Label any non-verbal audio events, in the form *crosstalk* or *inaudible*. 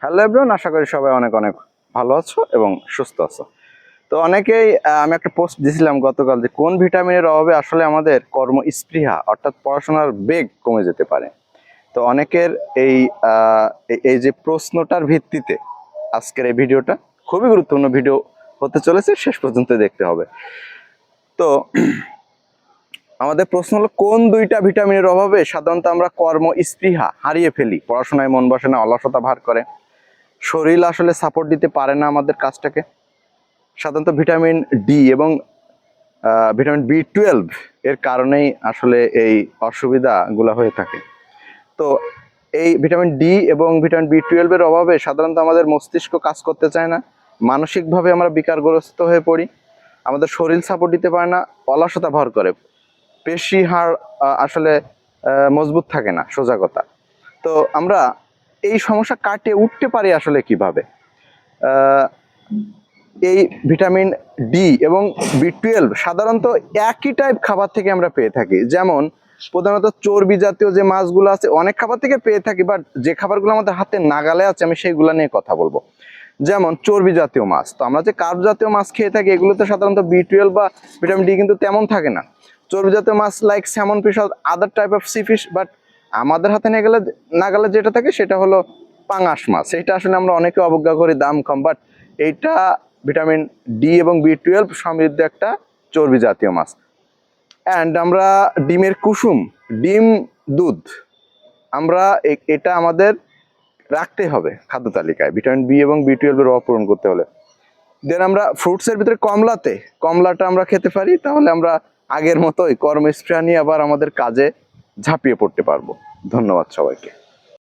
Hello everyone আশা করি সবাই অনেক অনেক ভালো আছো এবং সুস্থ আছো। তো অনেকেই আমি একটা পোস্ট দিয়েছিলাম গতকাল যে কোন ভিটামিনের অভাবে আসলে আমাদের কর্ম স্পৃহা অর্থাৎ পড়াশোনার বেগ কমে যেতে পারে। তো অনেকের এই এই- যে প্রশ্নটার ভিত্তিতে আজকের এই ভিডিওটা খুবই গুরুত্বপূর্ণ ভিডিও হতে চলেছে, শেষ পর্যন্ত দেখতে হবে। তো *clears throat* আমাদের প্রশ্ন হলো, কোন দুইটা ভিটামিনের অভাবে সাধারণত আমরা কর্ম স্পৃহা হারিয়ে ফেলি? পড়াশোনায় মন বসে না, অলসতা ভার করে। শরীর আসলে সাপোর্ট দিতে পারে না আমাদের কাজটাকে। সাধারণত ভিটামিন ডি এবং ভিটামিন বি টুয়েলভ এর কারণেই আসলে এই অসুবিধাগুলো হয়ে থাকে। তো এই ভিটামিন ডি এবং ভিটামিন বি টুয়েলভের অভাবে সাধারণত আমাদের মস্তিষ্ক কাজ করতে চায় না। মানসিকভাবে আমরা বিকারগ্রস্ত হয়ে পড়ি। আমাদের শরীর সাপোর্ট দিতে পারে না, অলসতা ভর করে। পেশি হাড় আসলে মজবুত থাকে না, সোজা কথা। তো আমরা এই সমস্যা কাটে উঠতে পারে আসলে কীভাবে? এই ভিটামিন ডি এবং বি টুয়েলভ সাধারণত একই টাইপ খাবার থেকে আমরা পেয়ে থাকি। যেমন প্রধানত চর্বি জাতীয় যে মাছগুলো আছে, অনেক খাবার থেকে পেয়ে থাকি বাট যে খাবারগুলো আমাদের হাতে নাগালে আছে, আমি সেইগুলো নিয়ে কথা বলব। যেমন চর্বি জাতীয় মাছ, তো আমরা যে কার্ব জাতীয় মাছ খেয়ে থাকি, এগুলোতে সাধারণত বি টুয়েলভ বা ভিটামিন ডি কিন্তু তেমন থাকে না। চর্বি জাতীয় মাছ like salmon fish other type of sea fish but আমাদের হাতে নিয়ে গেলে নাগালে যেটা থাকে সেটা হলো পাঙাশ মাছ। সেটা আসলে আমরা অনেকে অবজ্ঞা করি দাম কম বাট এইটা ভিটামিন ডি এবং বি টুয়েলভ সমৃদ্ধ একটা চর্বি জাতীয় মাছ। অ্যান্ড আমরা ডিমের কুসুম, ডিম, দুধ, আমরা এটা আমাদের রাখতে হবে খাদ্য তালিকায়, ভিটামিন বি এবং বি টুয়েলভের অভাব পূরণ করতে হলে। দেন আমরা ফ্রুটসের ভিতরে কমলাতে, কমলাটা আমরা খেতে পারি, তাহলে আমরা আগের মতোই কর্মস্পৃহা নিয়ে আবার আমাদের কাজে ঝাঁপিয়ে পড়তে পারব। ধন্যবাদ সবাইকে।